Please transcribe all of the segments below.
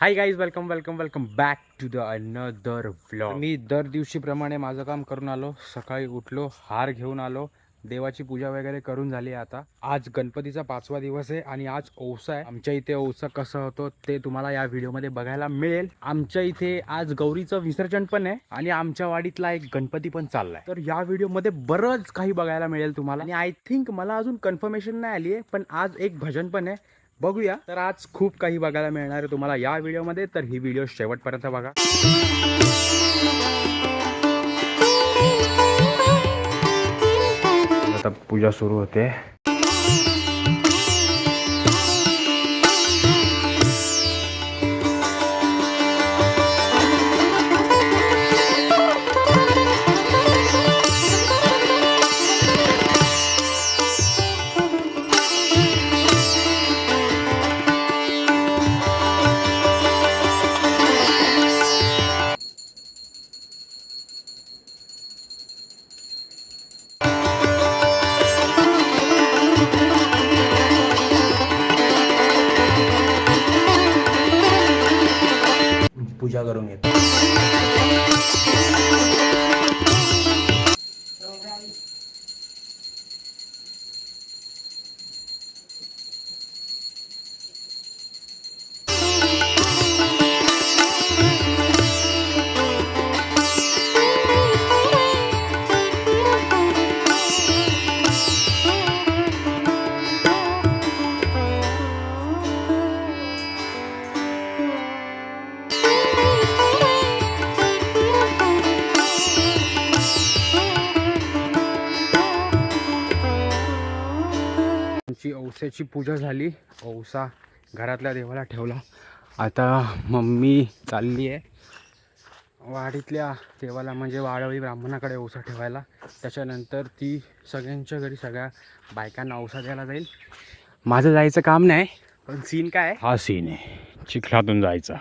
Hi guys welcome welcome welcome back to the another vlog मी दर दिवशीप्रमाणे माझं काम करून आलो सकाळी उठलो हार घेऊन आलो देवाची पूजा वगैरे करून झाली आहे आता. आज गणपतीचा पाचवा दिवस आहे आणि आज ओसा आहे. आमच्या इथे ओसा कसं होतं ते तुम्हाला या व्हिडिओमध्ये बघायला मिळेल. आमच्या इथे आज गौरीचं विसर्जन पण आहे आणि आमच्या वाडीतला एक गणपती पण चाललाय. तर या व्हिडिओमध्ये बरंच काही बघायला मिळेल तुम्हाला. आणि आय थिंक मला अजून कन्फर्मेशन नाही आली आहे पण आज एक भजन पण आहे. बघूया. तर आज खूप काही बघायला मिळणार आहे तुम्हाला या व्हिडिओमध्ये. तर ही व्हिडिओ शेवटपर्यंत बघा. आता पूजा सुरू होते. पूजा करून घेतो. त्याची पूजा झाली. औसा घरातल्या देवाला ठेवला. आता मम्मी चालली आहे. वाडीतल्या देवाला म्हणजे वाडवळी ब्राह्मणाकडे औसा ठेवायला. त्याच्यानंतर ती सगळ्यांच्या घरी सगळ्या बायकांना औसा द्यायला जाईल. माझं जायचं काम नाही पण सीन काय आहे? हा सीन आहे. चिखलातून जायचा.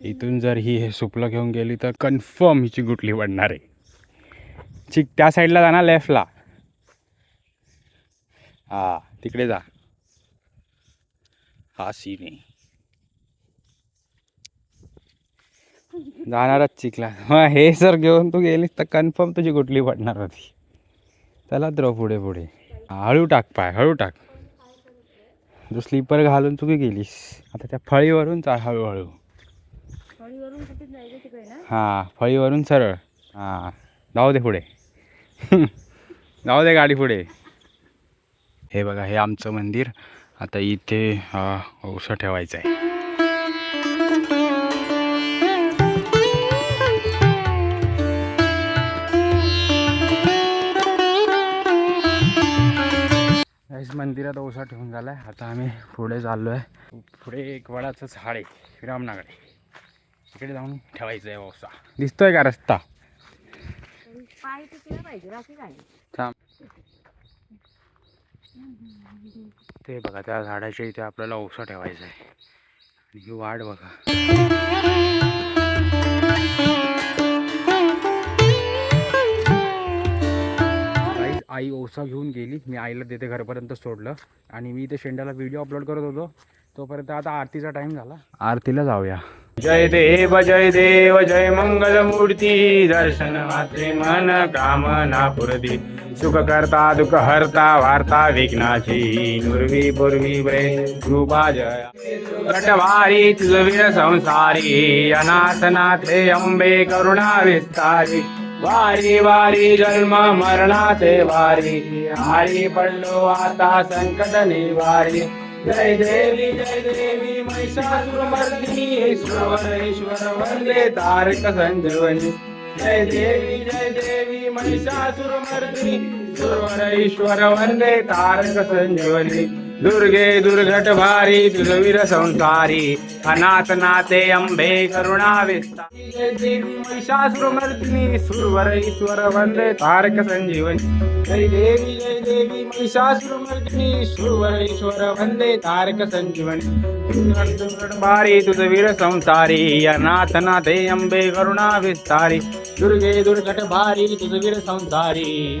इथून जर ही हे सुपलं घेऊन गेली तर कन्फर्म हिची गुटली पडणार आहे. चिक त्या साईडला जाणार लेफ्टला हा तिकडे जा. हा सीन आहे जाणारच चिखला. मग हे सर घेऊन तू गेलीस तर कन्फर्म तुझी गुटली पडणार होती. चला तर पुढे पुढे. हळू टाक पाय हळू टाक. तू स्लीपर घालून तू गेलीस आता त्या फळीवरून चाल हळूहळू. हां फळीवरून सरळ. हां जाऊ दे पुढे. जाऊ दे गाडी पुढे. हे बघा हे आमचं मंदिर. आता इथे औसा ठेवायचं आहे. मंदिरात ओसा ठेवून झालाय. आता आम्ही पुढे चाललो आहे पुढे एक वडाचं झाड आहे श्रीरामनाकडे तिकडे जाऊन ठेवायचं आहे ओसा. दिसतोय का रस्ता? थांब. ते बघा त्या झाडाच्या इथे आपल्याला ओसा ठेवायचा आहे. आणि ही वाढ बघा. आई आई ओसा घेऊन गेली. मी आईला तिथे घरपर्यंत सोडलं. आणि मी इथे शेंड्याला व्हिडिओ अपलोड करत होतो. तोपर्यंत आता आरतीचा टाईम झाला. आरतीला जाऊया. जय देव जय देव जय मंगल मूर्ती दर्शन मात्रे मन कामना पुरती सुख करता दुःख हरता वार्ता विघ्नाची। नुर्वी पूर्वी वै कृपा जय। नटवारी तुझवीर संसारी। अनाथनाथे अंबे करुणा विस्तारी। वारी वारी जन्म मरणाचे वारी। हारी पडलो आता संकट निवारी जय देवी जय देवी महिषासुरमर्दिनी ईश्वर ईश्वर वंदे तारक संजीवनी। जय देवी जय देवी महिषासुरमर्दिनी ईश्वर ईश्वर वंदे तारक संजीवनी। दुर्गे दुर्घट भारी दुर्वीर संसारी अनाथ नाते अंबे करुणा विस्तारी. जय सुरवर ईश्वर वंदे तारक संजीवनी. जय देवी जय देवी महिषासुरमर्दिनी सुरवर ईश्वर वंदे तारक संजीवनी. भारी तुझवीर संसारी अनाथ नाथे अंबे करुणा विस्तारी. दुर्गे दुर्घट भारी तुझवीर संसारी.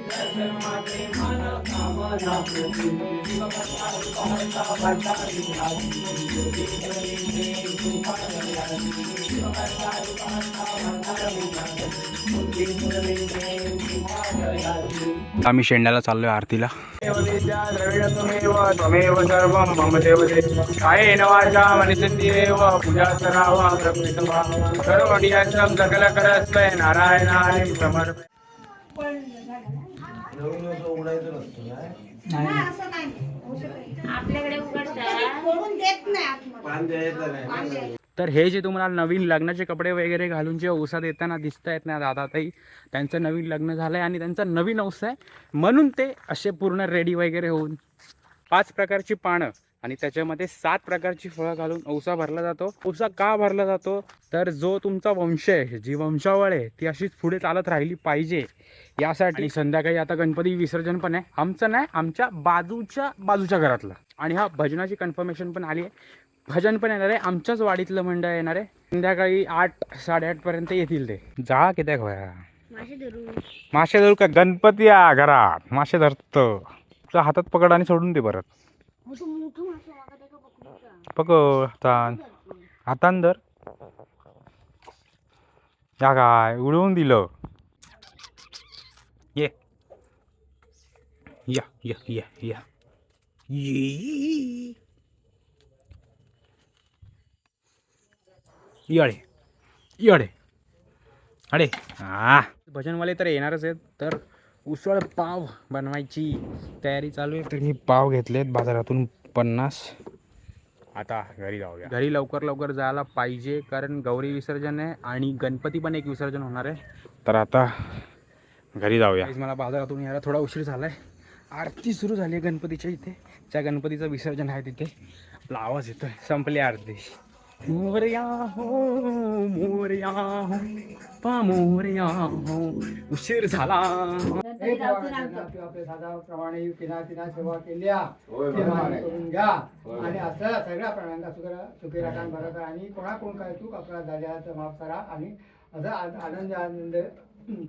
आम्ही शेंड्याला चाललोय आरतीला त्वमेव फोडून देत नाही आतमध्ये. तर हे जे तुम्हाला नवीन लग्नाचे कपडे वगैरे घालून जे औषध येताना दिसत आहेत ना दादा ताई त्यांचं नवीन लग्न झालं आहे आणि त्यांचा नवीन औसा आहे. म्हणून ते असे पूर्ण रेडी वगैरे होऊन पाच प्रकारची पानं आणि त्याच्यामध्ये सात प्रकारची फळं घालून औसा भरला जातो. औसा का भरला जातो? तर जो तुमचा वंश आहे जी वंशावळ आहे ती अशीच पुढे चालत राहिली पाहिजे. यासाठी संध्याकाळी आता गणपती विसर्जन पण आहे. आमचं नाही आमच्या बाजूच्या बाजूच्या घरातलं. आणि हा भजनाची कन्फर्मेशन पण आली आहे. भजन पण येणार आहे. आमच्याच वाडीतलं मंडळ येणार आहे. संध्याकाळी आठ साडेआठ पर्यंत येतील ते. जा किती खोया मासे धरू का? गणपती या घरात. मासे धरतो. तुझ्या हातात पकड आणि सोडून दे परत. पकड हातान हातान धर या काय उडवून दिलं. ये. या या या या. ये. येडे येडे. अडे. हा भजनवाले तर येणारच आहेत तर उसळ पाव बनवायची तयारी चालू आहे. तर मी पाव घेतलेत बाजारातून पन्नास. आता घरी जाऊया. घरी लवकर लवकर जायला पाहिजे कारण गौरी विसर्जन आहे आणि गणपती पण एक विसर्जन होणार आहे. तर आता घरी जाऊया. मला बाजारातून यायला थोडा उशीर झाला आहे आरती सुरू झाली आहे गणपतीच्या इथे. ज्या गणपतीचं विसर्जन आहे तिथे आपला आवाज येतोय. संपली आरती. मोरया हो मोरया हो पा मोरया हो उशीर झाला. आपल्या साधाप्रमाणे किना किना सेवा केल्या करून घ्या. आणि असं सगळ्या प्राण्यांना सुखी सुखी राखा बरं करा. आणि कोणाकडून काय चूक आपला झाल्याचं माफ करा. आणि असं आनंद आनंद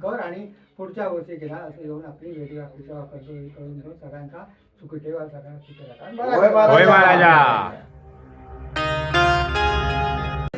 कर आणि पुढच्या वर्षी केला असं येऊन आपली भेटी आपली सेवा करतो करून घेऊ सगळ्यांका सुखी ठेवा सगळ्यांना सुखी राखा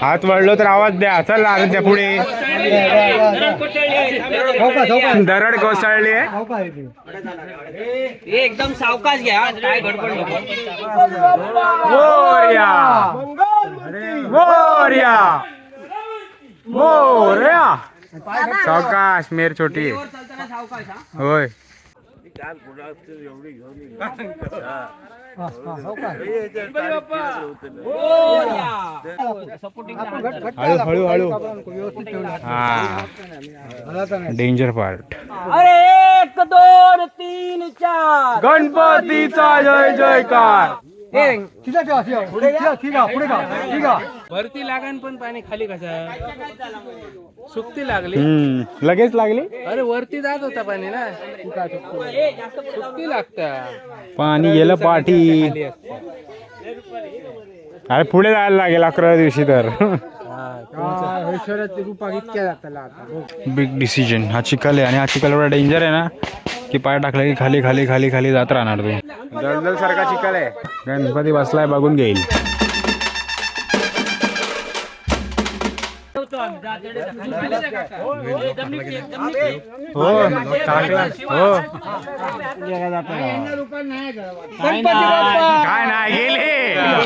हात वळलो तर आवाज द्या चल आराध्या पुढे. दरड कोसळली आहे. एकदम सावकाश घ्या काय गडबड मोरया. मोरया. मोरया. सावकाश मेर छोटी. होय. हळू हळू हळू. हा. डेंजर पार्ट अरे एक दोन तीन चार. गणपतीचा जय जयकार. ठीक आहे ठीक आहे पुढे ठीक आहे वरती लागण पण पाणी खाली कसा सुकती लागली. हम्म. लगेच लागली? अरे वरती जात होता पाणी ना. सुकती लागता. पाणी गेलं पाठी. अरे पुढे जायला लागेल अकरा दिवशी तर. ऐश्वर्याचे रूपा इतक्या जाताला आता. बिग डिसिजन हा चिखल आहे आणि हा चिखल एवढा डेंजर आहे ना की पाय टाकला की खाली खाली खाली खाली जात राहणार तू. दलदल सारखा चिखल आहे. गणपती बसलाय बघून घेईल. हो. हो काय नाही गेले.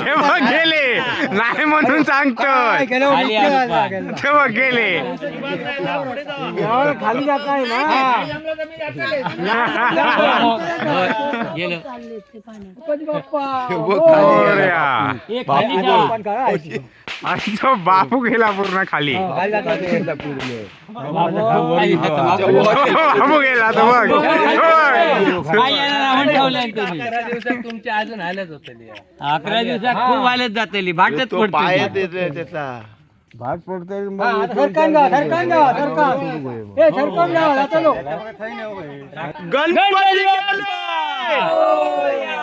तेव्हा गेले. नाही म्हणून सांगतोय. तेव्हा गेले. खाली जात आहे मोरया. आणि तो बापू गेला पूर्ण खाली. बापू गेला तो बघ. होय. अकरा दिवसात तुमच्या अजून आल्याच होते अकरा दिवसात खूप आल्याच जातली. भाटच पडते जा जातो लो. गणपती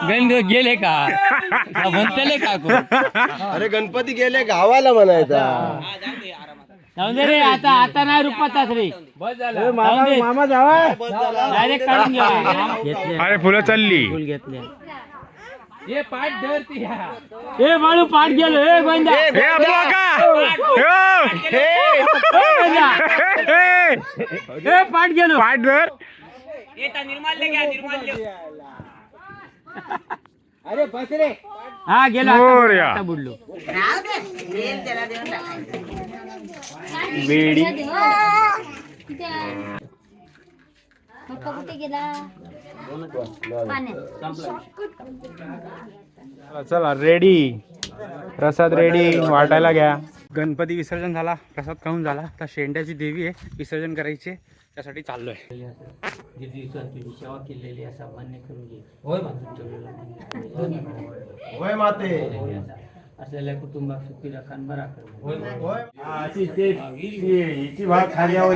गंध गेले का? म्हणतले का कोण? अरे गणपती गेले गावाला म्हणायचा. जाऊ दे रे आता आता नाही रुपात रे. मामा जावा. डायरेक्ट काढून घ्या. घेतले अरे फुलं चालली. फुल घेतले. हे पाठ धरती ए बाळू पाठ गेलो ए गोंदा हे आपला का हो. ए पाठ गेलो पाठ धर अरे बस रे हा गेलो मोरया. आता बुडलो राहू दे तेल त्याला देऊन टाकायचं बेडी पप्पा कुठे गेला पाण्यात चला रेडी प्रसाद रेडी वाटायला घ्या. गणपती विसर्जन झाला प्रसाद खाऊन झाला. आता शेंड्याची देवी आहे विसर्जन करायचे त्यासाठी चाललोय. सेवा केलेली असा मान्य करून घे होय माते असलेल्या कुटुंबात सुखी रखान बरा कर हिची भाग खाल्यावर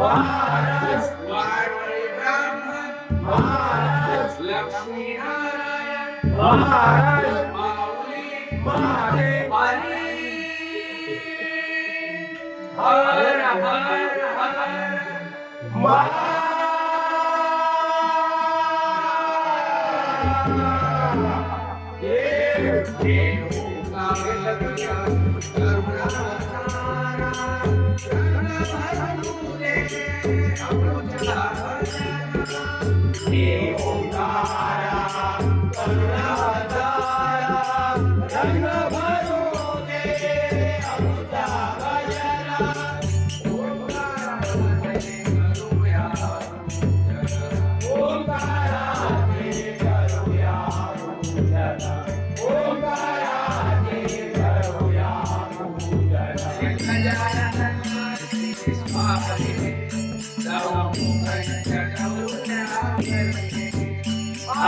महाराज वारकरी ब्राह्मण महाराज लक्ष्मी नारायण महाराज माऊली महादेव हर हर हर महाराज Yeah. พุทธศาสนามีองค์การ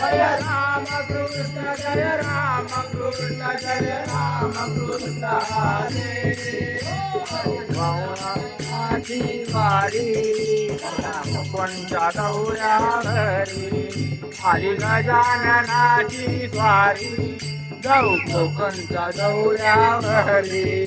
जय राम कृष्ण जय राम कृष्ण जय राम कृष्ण हरे। माझी वारी कोणच्या गौऱ्या घरी. आली गजाननाची स्वारी जाऊ कोकणच्या गौऱ्या घरी.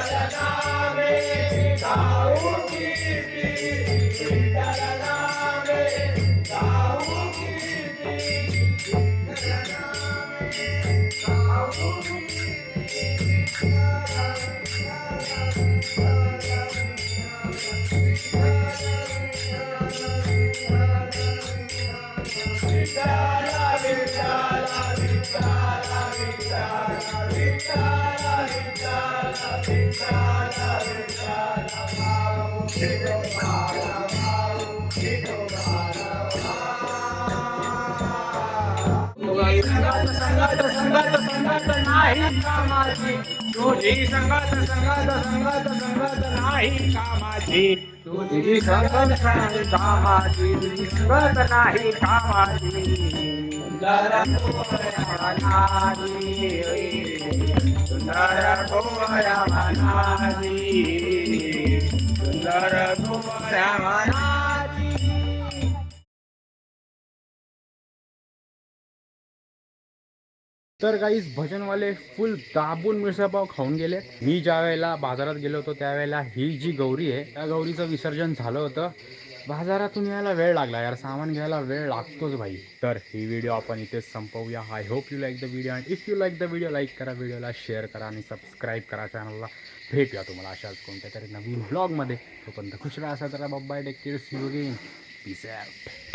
संगात संगत संगात संगात नाही कामाची तुझी संगत संगत संगत संगात नाही कामाची तुझी संगत संगत कामाची तुझी संगत नाही कामाची सुंदर सुंदर गोया मनाची सुंदर गोया मनाची तर काहीच भजनवाले फुल दाबून मिसळपाव खाऊन गेले मी ज्या वेळेला बाजारात गेलो होतो त्यावेळेला ही जी गौरी आहे त्या गौरीचं विसर्जन झालं होतं. बाजारातून यायला वेळ लागला यार सामान घ्यायला वेळ लागतोच भाई. तर ही व्हिडिओ आपण इथेच संपवूया. I hope you like the video and if you like the video like करा व्हिडिओला शेअर करा आणि सबस्क्राईब करा चॅनलला भेटूया तुम्हाला अशाच कोणत्या तरी नवीन ब्लॉगमध्ये तोपर्यंत खुश राहा असा तर bye take care see you again peace out